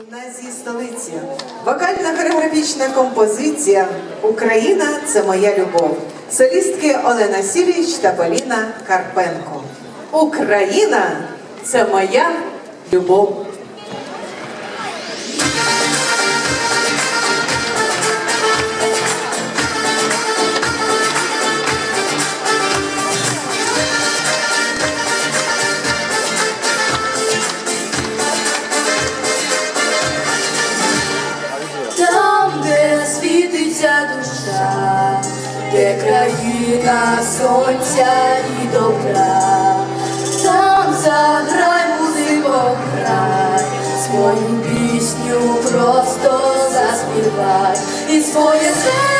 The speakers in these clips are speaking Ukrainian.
Гімназії столиці. Вокальна хореографічна композиція Україна це моя любов. Солістки Олена Сіліч та Поліна Карпенко. Україна це моя любов. Де країна сонця і добра, там заграй, музико, грай, свою пісню просто заспівай і своє серденько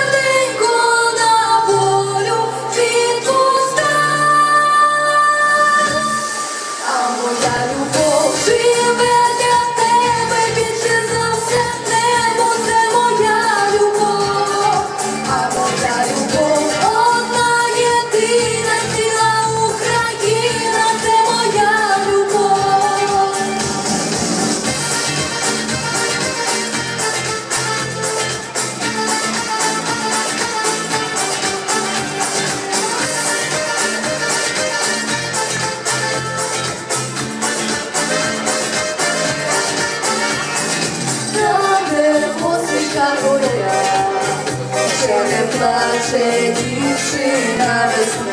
горя, ще не плаче дівчина весна,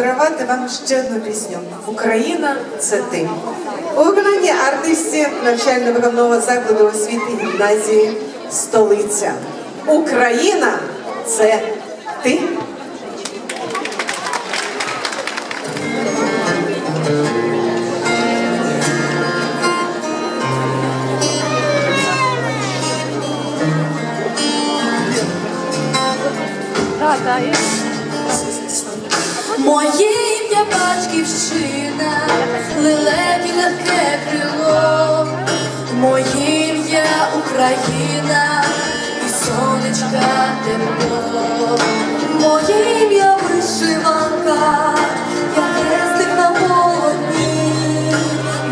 подарувати вам ще одну пісню. Україна це ти. У виконанні артистів навчально-виховного закладу освіти гімназії столиця. Україна це ти. Моє ім'я батьківщина, лелекі легке крило, моє ім'я Україна і сонечка тепло, моє ім'я вишиванка, я хрестик на полотні,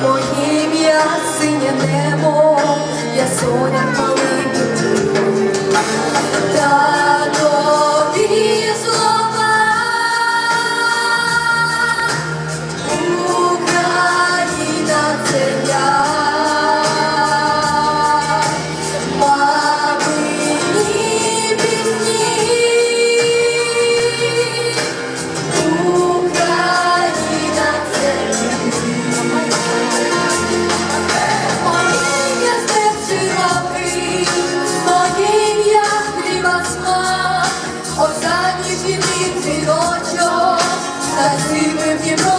моє ім'я синє небо, я соня Світочок засипив дібро.